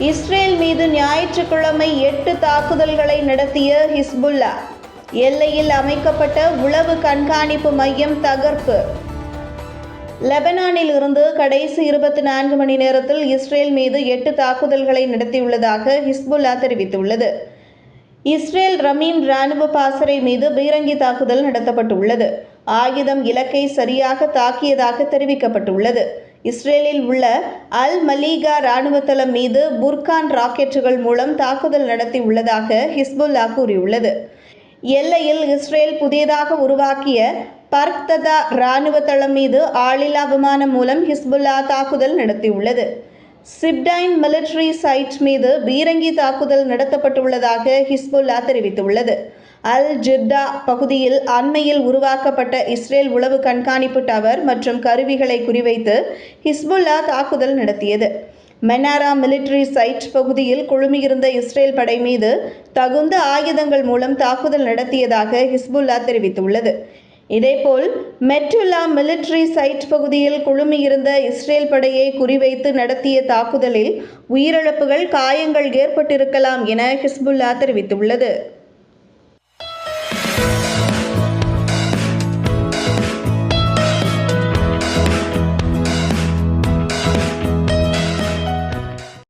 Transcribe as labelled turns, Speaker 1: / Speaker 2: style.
Speaker 1: Israel மீது ஞாயிற்றுக்கிழமை எட்டு தாக்குதல்களை நடத்திய ஹிஸ்புல்லா. எல்லையில் அமைக்கப்பட்ட உளவு கண்காணிப்பு மையம் தகர்ப்பு. லெபனானில் இருந்து கடைசி இருபத்தி நான்கு மணி நேரத்தில் இஸ்ரேல் மீது எட்டு தாக்குதல்களை நடத்தியுள்ளதாக ஹிஸ்புல்லா தெரிவித்துள்ளது. இஸ்ரேல் ரமீம் ராணுவ பாசறை மீது பீரங்கி தாக்குதல் நடத்தப்பட்டுள்ளது. ஆயுதம் இலக்கை சரியாக தாக்கியதாக தெரிவிக்கப்பட்டுள்ளது. இஸ்ரேலில் உள்ள அல் மலீகா ராணுவ தளம் மீது புர்கான் ராக்கெட்டுகள் மூலம் தாக்குதல் நடத்தி உள்ளதாக ஹிஸ்புல்லா கூறியுள்ளது. எல்லையில் இஸ்ரேல் புதியதாக உருவாக்கிய பர்க்ததா ராணுவ தளம் மீது ஆளில்லா விமானம் மூலம் ஹிஸ்புல்லா தாக்குதல் நடத்தியுள்ளது. சிப்டைன் மிலிட்டரி சைட் மீது பீரங்கி தாக்குதல் நடத்தப்பட்டுள்ளதாக ஹிஸ்புல்லா தெரிவித்துள்ளது. அல் ஜிர்டா பகுதியில் அண்மையில் உருவாக்கப்பட்ட இஸ்ரேல் உளவு கண்காணிப்பு டவர் மற்றும் கருவிகளை குறிவைத்து ஹிஸ்புல்லா தாக்குதல் நடத்தியது. மெனாரா மிலிட்டரி சைட் பகுதியில் குழுமியிருந்த இஸ்ரேல் படை மீது தகுந்த ஆயுதங்கள் மூலம் தாக்குதல் நடத்தியதாக ஹிஸ்புல்லா தெரிவித்துள்ளது. இதேபோல் மெட்டுல்லா மிலிட்டரி சைட் பகுதியில் குழுமியிருந்த இஸ்ரேல் படையை குறிவைத்து நடத்திய தாக்குதலில் உயிரிழப்புகள் காயங்கள் ஏற்பட்டிருக்கலாம் என ஹிஸ்புல்லா தெரிவித்துள்ளது.